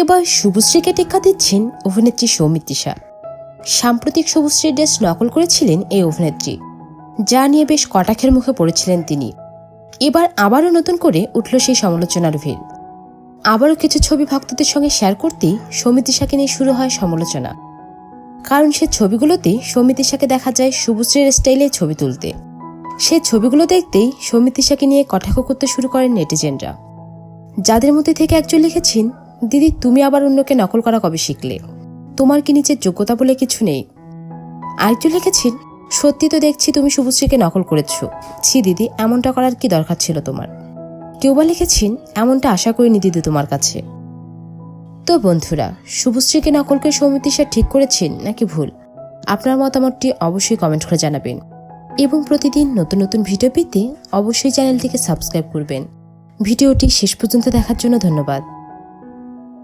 এবার শুভশ্রীকে টেক্কা দিচ্ছেন অভিনেত্রী সৌমিত্রিষা সাম্প্রতিক শুভশ্রীর ড্রেস নকল করেছিলেন এই অভিনেত্রী, যা নিয়ে বেশ কটাক্ষের মুখে পড়েছিলেন তিনি। এবার আবারও নতুন করে উঠল সেই সমালোচনার ভিড়। আবারও কিছু ছবি ভক্তদের সঙ্গে শেয়ার করতেই সৌমিত্রিষাকে নিয়ে শুরু হয় সমালোচনা। কারণ সে ছবিগুলোতে সৌমিত্রিষাকে দেখা যায় শুভশ্রীর স্টাইলে ছবি তুলতে। সে ছবিগুলো দেখতেই সৌমিত্রিষাকে নিয়ে কটাক্ষ করতে শুরু করেন নেটিজেনরা। যাদের মধ্যে থেকে একজন লিখেছেন দিদি, তুমি আবার অন্যকে নকল করা কবে শিখলে? তোমার কি নিচের যোগ্যতা বলে কিছু নেই? আরেকজন লিখেছেন, সত্যি তো দেখছি তুমি শুভশ্রীকে নকল করেছ। ছি দিদি, এমনটা করার কি দরকার ছিল তোমার? কেউ বা লিখেছেন, এমনটা আশা করিনি দিদি তোমার কাছে। তো বন্ধুরা, শুভশ্রীকে নকল করে সৌমিত্রিষা ঠিক করেছেন নাকি ভুল? আপনার মতামতটি অবশ্যই কমেন্ট করে জানাবেন। এবং প্রতিদিন নতুন নতুন ভিডিও পেতে অবশ্যই চ্যানেলটিকে সাবস্ক্রাইব করবেন। ভিডিওটি শেষ পর্যন্ত দেখার জন্য ধন্যবাদ।